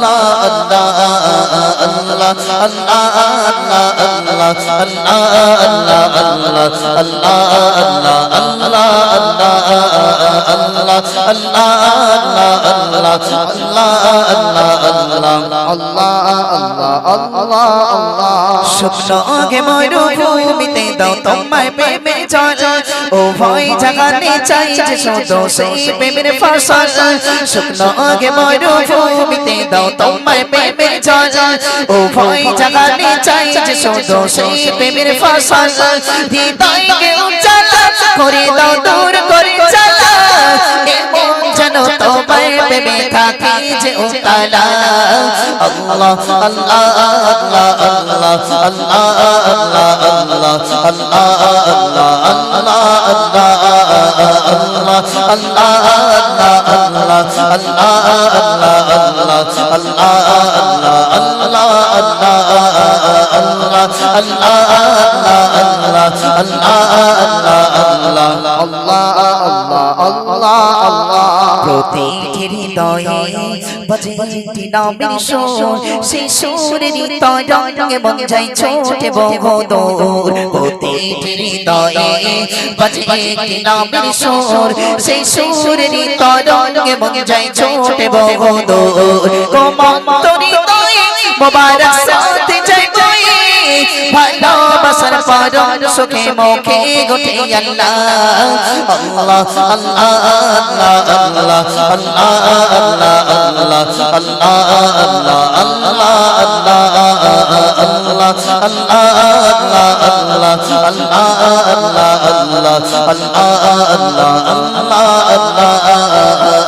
Allah শুকনো মরুভূমিতে দাও তোমায় প্রেমে জল ও ভয় জাগানে চাই যে শুধু সেই প্রেমের ফসল। শুকনো মরুভূমিতে দাও তোমায় প্রেমে জল। ও ভয় জাগানে চাই যে শুধু সেই প্রেমের ফসল। হৃদয়কে উজ্জ্বল করে দাও, দূর করে চালা থাকি যে আল্লাহ আল্লাহ আল্লাহ আল্লাহ আল্লাহ আল্লাহ আল্লাহ আল্লাহ আল্লাহ প্রতিটি হৃদয়ে বাজে মন মন ভালোবাসার পরম সুখে মুখে গোটে আল্লাহ আল্লাহ আল্লাহ আল্লাহ আল্লাহ আল্লাহ আল্লাহ আল্লাহ আল্লাহ আল্লাহ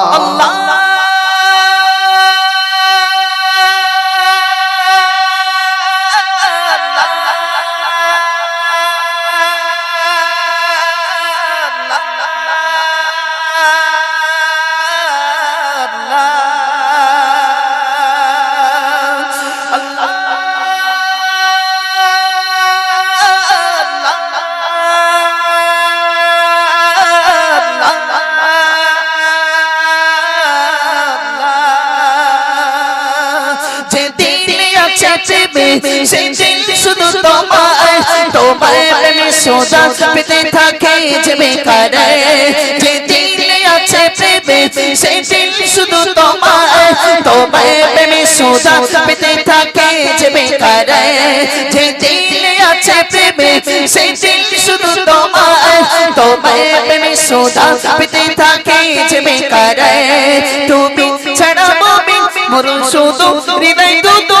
সেই দিল শুধু তোমায় তোমায় প্রেমে সোজা পেতে থাকে যে বেকার যে দিলে আছে প্রেমে সেই দিল শুধু তোমায় তোমায় প্রেমে সোজা পেতে থাকে যে বেকার যে দিলে আছে প্রেমে সেই দিল শুধু তোমায় তোমায় প্রেমে সোজা পেতে থাকে যে বেকার তুমি ছাড়া মরুন শুধু হৃদয় দুদু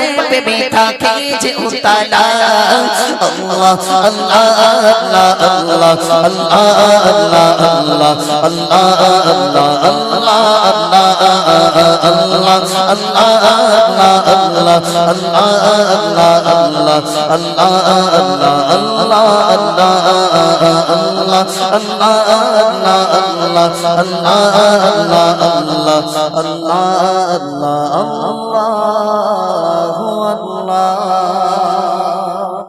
প্রেমে থাকে যে উতালা আল্লাহ Allah